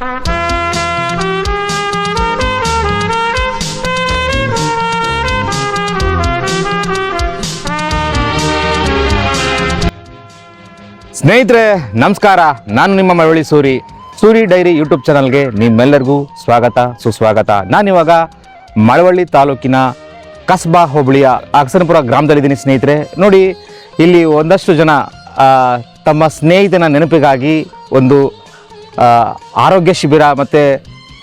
ಸ್ನೇಹಿತರೆ, ನಮಸ್ಕಾರ. ನಾನು ನಿಮ್ಮ ಮಳವಳ್ಳಿ ಸೂರಿ. ಸೂರಿ ಡೈರಿ ಯೂಟ್ಯೂಬ್ ಚಾನಲ್ಗೆ ನಿಮ್ಮೆಲ್ಲರಿಗೂ ಸ್ವಾಗತ, ಸುಸ್ವಾಗತ. ನಾನಿವಾಗ ಮಳವಳ್ಳಿ ತಾಲೂಕಿನ ಕಸ್ಬಾ ಹೋಬಳಿಯ ಅಕ್ಸನಪುರ ಗ್ರಾಮದಲ್ಲಿದ್ದೀನಿ ಸ್ನೇಹಿತರೆ. ನೋಡಿ, ಇಲ್ಲಿ ಒಂದಷ್ಟು ಜನ ತಮ್ಮ ಸ್ನೇಹಿತನ ನೆನಪಿಗಾಗಿ ಒಂದು ಆರೋಗ್ಯ ಶಿಬಿರ ಮತ್ತು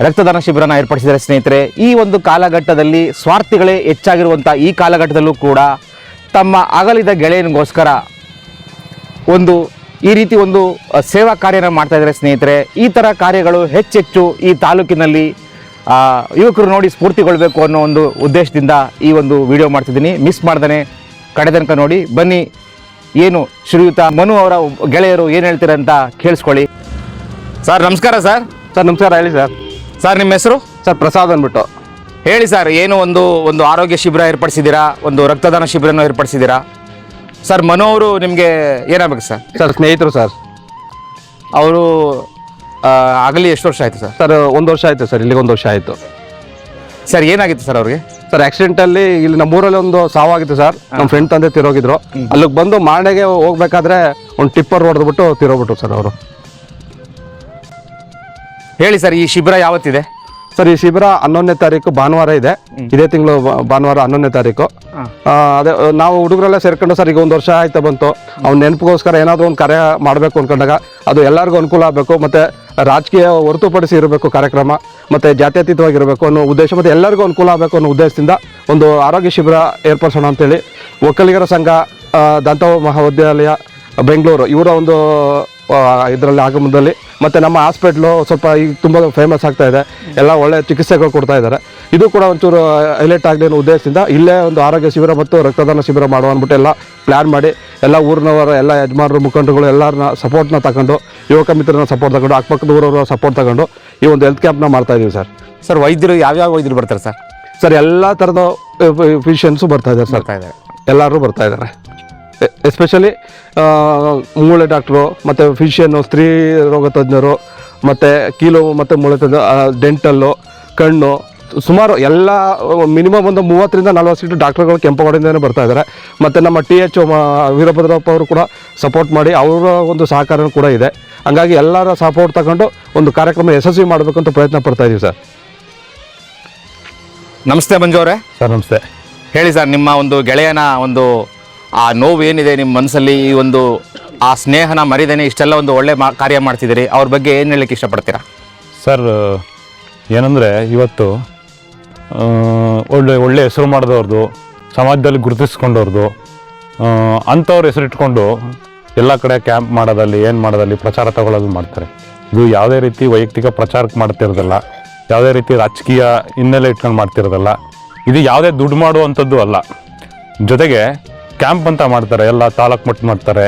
ರಕ್ತದಾನ ಶಿಬಿರನ ಏರ್ಪಡಿಸಿದ್ದಾರೆ ಸ್ನೇಹಿತರೆ, ಈ ಒಂದು ಕಾಲಘಟ್ಟದಲ್ಲಿ ಸ್ವಾರ್ಥಿಗಳೇ ಹೆಚ್ಚಾಗಿರುವಂಥ ಈ ಕಾಲಘಟ್ಟದಲ್ಲೂ ಕೂಡ ತಮ್ಮ ಅಗಲಿದ ಗೆಳೆಯನಿಗೋಸ್ಕರ ಒಂದು ಈ ರೀತಿ ಒಂದು ಸೇವಾ ಕಾರ್ಯನ ಮಾಡ್ತಾ ಇದ್ದಾರೆ ಸ್ನೇಹಿತರೆ. ಈ ಥರ ಕಾರ್ಯಗಳು ಹೆಚ್ಚೆಚ್ಚು ಈ ತಾಲೂಕಿನಲ್ಲಿ ಯುವಕರು ನೋಡಿ ಸ್ಫೂರ್ತಿಗೊಳ್ಬೇಕು ಅನ್ನೋ ಒಂದು ಉದ್ದೇಶದಿಂದ ಈ ಒಂದು ವಿಡಿಯೋ ಮಾಡ್ತಿದ್ದೀನಿ. ಮಿಸ್ ಮಾಡ್ದೇ ಕಡೆ ತನಕ ನೋಡಿ. ಬನ್ನಿ, ಏನು ಶ್ರೀಯುತ ಮನು ಅವರ ಗೆಳೆಯರು ಏನು ಹೇಳ್ತೀರಂತ ಕೇಳಿಸ್ಕೊಳ್ಳಿ. ಸರ್ ನಮಸ್ಕಾರ ಸರ್. ಸರ್ ನಮಸ್ಕಾರ ಹೇಳಿ ಸರ್. ಸರ್ ನಿಮ್ಮ ಹೆಸರು? ಸರ್ ಪ್ರಸಾದ್ ಅಂದ್ಬಿಟ್ಟು. ಹೇಳಿ ಸರ್ ಏನು ಒಂದು ಒಂದು ಆರೋಗ್ಯ ಶಿಬಿರ ಏರ್ಪಡಿಸಿದ್ದೀರಾ? ಒಂದು ರಕ್ತದಾನ ಶಿಬಿರನ ಏರ್ಪಡಿಸಿದ್ದೀರಾ? ಸರ್ ಮನು ಅವರು ನಿಮಗೆ ಏನಾಗಬೇಕು ಸರ್? ಸರ್ ಸ್ನೇಹಿತರು ಸರ್. ಅವರು ಆಗಲಿ ಎಷ್ಟು ವರ್ಷ ಆಯಿತು ಸರ್? ಸರ್ ಒಂದು ವರ್ಷ ಆಯಿತು ಸರ್ ಇಲ್ಲಿಗೆ ಒಂದು ವರ್ಷ ಆಯಿತು. ಸರ್ ಏನಾಗಿತ್ತು ಸರ್ ಅವ್ರಿಗೆ? ಸರ್ ಆಕ್ಸಿಡೆಂಟ್ ಅಲ್ಲಿ ಇಲ್ಲಿ ನಮ್ಮೂರಲ್ಲಿ ಒಂದು ಸಾವಾಗಿತ್ತು ಸರ್. ನಮ್ಮ ಫ್ರೆಂಡ್ ತಂದೆ ತಿರೋಗಿದ್ರು. ಅಲ್ಲಿಗೆ ಬಂದು ಮಾಣೆಗೆ ಹೋಗ್ಬೇಕಾದ್ರೆ ಒಂದು ಟಿಪ್ಪರ್ ಹೊಡೆದ್ಬಿಟ್ಟು ತಿರೋಗ್ಬಿಟ್ರು ಸರ್ ಅವರು. ಹೇಳಿ ಸರ್ ಈ ಶಿಬಿರ ಯಾವತ್ತಿದೆ? ಸರ್ ಈ ಶಿಬಿರ ಹನ್ನೊಂದನೇ ತಾರೀಕು ಭಾನುವಾರ ಇದೆ. ಇದೇ ತಿಂಗಳು ಭಾನುವಾರ ಹನ್ನೊಂದನೇ ತಾರೀಕು. ಅದೇ ನಾವು ಹುಡುಗರೆಲ್ಲ ಸೇರ್ಕೊಂಡು ಸರ್ ಈಗ ಒಂದು ವರ್ಷ ಆಯ್ತಾ ಬಂತು. ಅವ್ನ ನೆನಪಿಗೋಸ್ಕರ ಏನಾದರೂ ಒಂದು ಕಾರ್ಯ ಮಾಡಬೇಕು ಅಂದ್ಕೊಂಡಾಗ ಅದು ಎಲ್ಲರಿಗೂ ಅನುಕೂಲ ಆಗಬೇಕು ಮತ್ತು ರಾಜಕೀಯ ಹೊರತುಪಡಿಸಿ ಇರಬೇಕು ಕಾರ್ಯಕ್ರಮ ಮತ್ತೆ ಜಾತ್ಯತೀತವಾಗಿರಬೇಕು ಅನ್ನೋ ಉದ್ದೇಶ ಮತ್ತು ಎಲ್ಲರಿಗೂ ಅನುಕೂಲ ಆಗಬೇಕು ಅನ್ನೋ ಉದ್ದೇಶದಿಂದ ಒಂದು ಆರೋಗ್ಯ ಶಿಬಿರ ಏರ್ಪಡಿಸೋಣ ಅಂತೇಳಿ ಒಕ್ಕಲಿಗರ ಸಂಘ ದಂತ ಮಹಾವಿದ್ಯಾಲಯ ಬೆಂಗಳೂರು ಇವರ ಒಂದು ಇದರಲ್ಲಿ ಆಗಮನದಲ್ಲಿ ಮತ್ತು ನಮ್ಮ ಹಾಸ್ಪಿಟ್ಲು ಸ್ವಲ್ಪ ಈಗ ತುಂಬ ಫೇಮಸ್ ಆಗ್ತಾ ಇದೆ. ಎಲ್ಲ ಒಳ್ಳೆ ಚಿಕಿತ್ಸೆಗಳು ಕೊಡ್ತಾ ಇದ್ದಾರೆ. ಇದು ಕೂಡ ಒಂಚೂರು ಹೈಲೈಟ್ ಆಗಲಿ ಅನ್ನೋ ಉದ್ದೇಶದಿಂದ ಇಲ್ಲೇ ಒಂದು ಆರೋಗ್ಯ ಶಿಬಿರ ಮತ್ತು ರಕ್ತದಾನ ಶಿಬಿರ ಮಾಡುವ ಅಂದ್ಬಿಟ್ಟು ಎಲ್ಲ ಪ್ಲ್ಯಾನ್ ಮಾಡಿ ಎಲ್ಲ ಊರಿನವರ ಎಲ್ಲ ಯಜಮಾನರು ಮುಖಂಡರುಗಳು ಎಲ್ಲರನ್ನ ಸಪೋರ್ಟ್ನ ತಗೊಂಡು ಯುವಕ ಮಿತ್ರನ ಸಪೋರ್ಟ್ ತಗೊಂಡು ಅಕ್ಕಪಕ್ಕದ ಊರವರ ಸಪೋರ್ಟ್ ತಗೊಂಡು ಈ ಒಂದು ಹೆಲ್ತ್ ಕ್ಯಾಂಪ್ನ ಮಾಡ್ತಾ ಇದೀವಿ ಸರ್. ಸರ್ ವೈದ್ಯರು ಯಾವ್ಯಾವ ವೈದ್ಯರು ಬರ್ತಾರೆ ಸರ್? ಸರ್ ಎಲ್ಲ ಥರದ ಫಿಷಿಯನ್ಸು ಬರ್ತಾ ಇದ್ದಾರೆ ಸರ್. ಎಲ್ಲರೂ ಬರ್ತಾ ಇದ್ದಾರೆ. ಎಸ್ಪೆಷಲಿ ಮೂಳೆ ಡಾಕ್ಟ್ರು ಮತ್ತು ಫಿಷಿಯನ್ನು ಸ್ತ್ರೀ ರೋಗ ತಜ್ಞರು ಮತ್ತು ಕೀಲು ಮತ್ತು ಮೂಳೆ ತಜ್ಞ ಡೆಂಟಲ್ಲು ಕಣ್ಣು ಸುಮಾರು ಎಲ್ಲ ಮಿನಿಮಮ್ ಒಂದು ಮೂವತ್ತರಿಂದ ನಲ್ವತ್ತು ಸೀಟು ಡಾಕ್ಟರ್ಗಳು ಕೆಂಪವಾಡಿಂದನೇ ಬರ್ತಾ ಇದ್ದಾರೆ. ಮತ್ತು ನಮ್ಮ ಟಿ ಎಚ್ ವೀರಭದ್ರಪ್ಪ ಅವರು ಕೂಡ ಸಪೋರ್ಟ್ ಮಾಡಿ ಅವರ ಒಂದು ಸಹಕಾರ ಕೂಡ ಇದೆ. ಹಂಗಾಗಿ ಎಲ್ಲರ ಸಪೋರ್ಟ್ ತಗೊಂಡು ಒಂದು ಕಾರ್ಯಕ್ರಮ ಯಶಸ್ವಿ ಮಾಡಬೇಕು ಅಂತ ಪ್ರಯತ್ನ ಪಡ್ತಾ ಇದ್ದೀವಿ ಸರ್. ನಮಸ್ತೆ ಮಂಜು ಅವರೇ. ಸರ್ ನಮಸ್ತೆ. ಹೇಳಿ ಸರ್ ನಿಮ್ಮ ಒಂದು ಗೆಳೆಯನ ಒಂದು ಆ ನೋವು ಏನಿದೆ ನಿಮ್ಮ ಮನಸ್ಸಲ್ಲಿ? ಈ ಒಂದು, ಆ ಸ್ನೇಹನ ಮರಿದೇನೆ ಇಷ್ಟೆಲ್ಲ ಒಂದು ಒಳ್ಳೆ ಕಾರ್ಯ ಮಾಡ್ತಿದ್ದೀರಿ. ಅವ್ರ ಬಗ್ಗೆ ಏನು ಹೇಳಲಿಕ್ಕೆ ಇಷ್ಟಪಡ್ತೀರಾ? ಸರ್, ಏನಂದರೆ, ಇವತ್ತು ಒಳ್ಳೆ ಒಳ್ಳೆ ಹೆಸರು ಮಾಡಿದವ್ರದ್ದು ಸಮಾಜದಲ್ಲಿ ಗುರುತಿಸ್ಕೊಂಡವ್ರದ್ದು ಅಂಥವ್ರ ಹೆಸರಿಟ್ಕೊಂಡು ಎಲ್ಲ ಕಡೆ ಕ್ಯಾಂಪ್ ಮಾಡೋದಲ್ಲಿ, ಏನು ಮಾಡೋದಲ್ಲಿ ಪ್ರಚಾರ ತಗೊಳ್ಳೋದು ಮಾಡ್ತಾರೆ. ಇದು ಯಾವುದೇ ರೀತಿ ವೈಯಕ್ತಿಕ ಪ್ರಚಾರಕ್ಕೆ ಮಾಡ್ತಿರೋದಲ್ಲ, ಯಾವುದೇ ರೀತಿ ರಾಜಕೀಯ ಹಿನ್ನೆಲೆ ಇಟ್ಕೊಂಡು ಮಾಡ್ತಿರೋದಲ್ಲ, ಇದು ಯಾವುದೇ ದುಡ್ಡು ಮಾಡುವಂಥದ್ದು ಅಲ್ಲ. ಜೊತೆಗೆ ಕ್ಯಾಂಪ್ ಅಂತ ಮಾಡ್ತಾರೆ, ಎಲ್ಲ ತಾಲೂಕು ಮಟ್ಟ ಮಾಡ್ತಾರೆ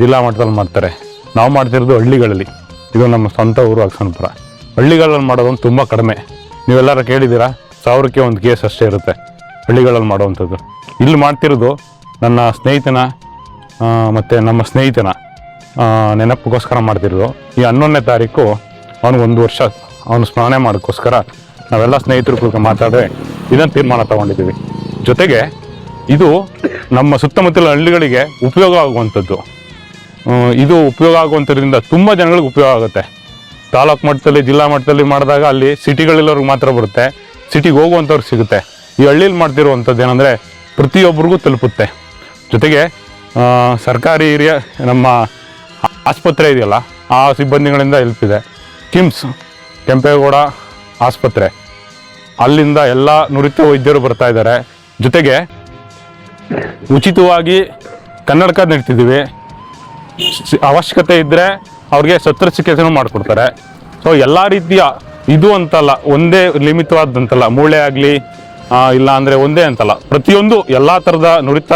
ಜಿಲ್ಲಾ ಮಟ್ಟದಲ್ಲಿ ಮಾಡ್ತಾರೆ. ನಾವು ಮಾಡ್ತಿರೋದು ಹಳ್ಳಿಗಳಲ್ಲಿ. ಇದು ನಮ್ಮ ಸ್ವಂತ ಊರು ಅಗಸನಪುರ ಹಳ್ಳಿಗಳಲ್ಲಿ ಮಾಡೋದೊಂದು ತುಂಬ ಕಡಿಮೆ. ನೀವೆಲ್ಲರೂ ಕೇಳಿದ್ದೀರಾ? ಸಾವಿರಕ್ಕೆ ಒಂದು ಕೇಸ್ ಅಷ್ಟೇ ಇರುತ್ತೆ ಹಳ್ಳಿಗಳಲ್ಲಿ ಮಾಡೋವಂಥದ್ದು. ಇಲ್ಲಿ ಮಾಡ್ತಿರೋದು ನನ್ನ ಸ್ನೇಹಿತನ ಮತ್ತು ನಮ್ಮ ಸ್ನೇಹಿತನ ನೆನಪಿಗೋಸ್ಕರ ಮಾಡ್ತಿರೋದು. ಈ ಹನ್ನೊಂದನೇ ತಾರೀಕು ಅವನಿಗೊಂದು ವರ್ಷ, ಅವನು ಸ್ಮರಣೆ ಮಾಡೋಕ್ಕೋಸ್ಕರ ನಾವೆಲ್ಲ ಸ್ನೇಹಿತರು ಕೂಡ ಮಾತಾಡಿದ್ರೆ ಇದನ್ನು ತೀರ್ಮಾನ ತಗೊಂಡಿದ್ದೀವಿ. ಜೊತೆಗೆ ಇದು ನಮ್ಮ ಸುತ್ತಮುತ್ತಲ ಹಳ್ಳಿಗಳಿಗೆ ಉಪಯೋಗ ಆಗುವಂಥದ್ದು. ಇದು ಉಪಯೋಗ ಆಗುವಂಥದ್ರಿಂದ ತುಂಬ ಜನಗಳಿಗೆ ಉಪಯೋಗ ಆಗುತ್ತೆ. ತಾಲೂಕು ಮಟ್ಟದಲ್ಲಿ, ಜಿಲ್ಲಾ ಮಟ್ಟದಲ್ಲಿ ಮಾಡಿದಾಗ ಅಲ್ಲಿ ಸಿಟಿಗಳಿಲ್ಲವ್ರಿಗೆ ಮಾತ್ರ ಬರುತ್ತೆ. ಸಿಟಿಗೆ ಹೋಗುವಂಥವ್ರಿಗೆ ಸಿಗುತ್ತೆ. ಈ ಹಳ್ಳಿಲಿ ಮಾಡ್ತಿರುವಂಥದ್ದು ಏನಂದರೆ ಪ್ರತಿಯೊಬ್ಬರಿಗೂ ತಲುಪುತ್ತೆ. ಜೊತೆಗೆ ಸರ್ಕಾರಿ ಹಿರಿಯ ನಮ್ಮ ಆಸ್ಪತ್ರೆ ಇದೆಯಲ್ಲ, ಆ ಸಿಬ್ಬಂದಿಗಳಿಂದ ಹೆಲ್ಪ್ ಇದೆ. ಕಿಮ್ಸ್, ಕೆಂಪೇಗೌಡ ಆಸ್ಪತ್ರೆ. ಅಲ್ಲಿಂದ ಎಲ್ಲ ನುರಿತ ವೈದ್ಯರು ಬರ್ತಾ ಇದ್ದಾರೆ. ಜೊತೆಗೆ ಉಚಿತವಾಗಿ ಕನ್ನಡಕ ನೀಡ್ತಿದ್ದೀವಿ. ಅವಶ್ಯಕತೆ ಇದ್ದರೆ ಅವ್ರಿಗೆ ಶಸ್ತ್ರಚಿಕಿತ್ಸೆನೂ ಮಾಡಿಕೊಡ್ತಾರೆ. ಸೊ ಎಲ್ಲ ರೀತಿಯ ಇದು ಅಂತಲ್ಲ, ಒಂದೇ ಲಿಮಿತವಾದಂತಲ್ಲ ಮೂಳೆ ಆಗಲಿ ಇಲ್ಲ ಅಂದರೆ ಒಂದೇ ಅಂತಲ್ಲ, ಪ್ರತಿಯೊಂದು ಎಲ್ಲ ಥರದ ನುರಿತ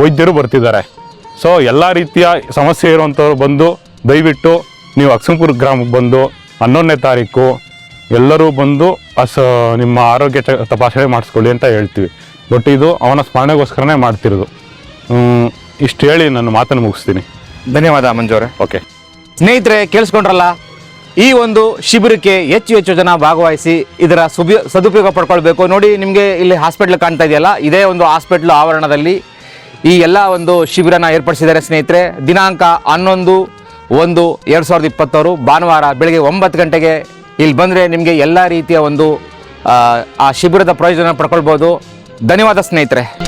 ವೈದ್ಯರು ಬರ್ತಿದ್ದಾರೆ. ಸೊ ಎಲ್ಲ ರೀತಿಯ ಸಮಸ್ಯೆ ಇರುವಂಥವ್ರು ಬಂದು, ದಯವಿಟ್ಟು ನೀವು ಅಕ್ಸಂಪುರ ಗ್ರಾಮಕ್ಕೆ ಬಂದು, ಹನ್ನೊಂದನೇ ತಾರೀಕು ಎಲ್ಲರೂ ಬಂದು, ಅಸ, ನಿಮ್ಮ ಆರೋಗ್ಯ ತಪಾಸಣೆ ಮಾಡಿಸ್ಕೊಳ್ಳಿ ಅಂತ ಹೇಳ್ತೀವಿ. ಬಟ್ ಇದು ಅವನ ಸ್ಮರಣೆಗೋಸ್ಕರನೇ ಮಾಡ್ತಿರೋದು. ಹ್ಮ್, ಇಷ್ಟು ಹೇಳಿ ನನ್ನ ಮಾತನ್ನು ಮುಗಿಸ್ತೀನಿ. ಧನ್ಯವಾದ ಮಂಜು ಅವರೇ. ಓಕೆ. ಸ್ನೇಹಿತರೆ ಕೇಳಿಸ್ಕೊಂಡ್ರಲ್ಲ ಈ ಒಂದು ಶಿಬಿರಕ್ಕೆ ಹೆಚ್ಚು ಹೆಚ್ಚು ಜನ ಭಾಗವಹಿಸಿ ಇದರ ಸುಬಿ ಸದುಪಯೋಗ ಪಡ್ಕೊಳ್ಬೇಕು. ನೋಡಿ ನಿಮಗೆ ಇಲ್ಲಿ ಹಾಸ್ಪಿಟ್ಲ್ ಕಾಣ್ತಾ ಇದೆಯಲ್ಲ ಇದೇ ಒಂದು ಹಾಸ್ಪಿಟ್ಲ್ ಆವರಣದಲ್ಲಿ ಈ ಎಲ್ಲ ಒಂದು ಶಿಬಿರನ ಏರ್ಪಡಿಸಿದ್ದಾರೆ ಸ್ನೇಹಿತರೆ. ದಿನಾಂಕ ಹನ್ನೊಂದು ಒಂದು ಎರಡು ಸಾವಿರದ ಇಪ್ಪತ್ತಾರು ಭಾನುವಾರ ಬೆಳಗ್ಗೆ ಒಂಬತ್ತು ಗಂಟೆಗೆ ಇಲ್ಲಿ ಬಂದರೆ ನಿಮಗೆ ಎಲ್ಲ ರೀತಿಯ ಒಂದು ಆ ಶಿಬಿರದ ಪ್ರಯೋಜನ ಪಡ್ಕೊಳ್ಬೋದು. ಧನ್ಯವಾದ ಸ್ನೇಹಿತರೆ.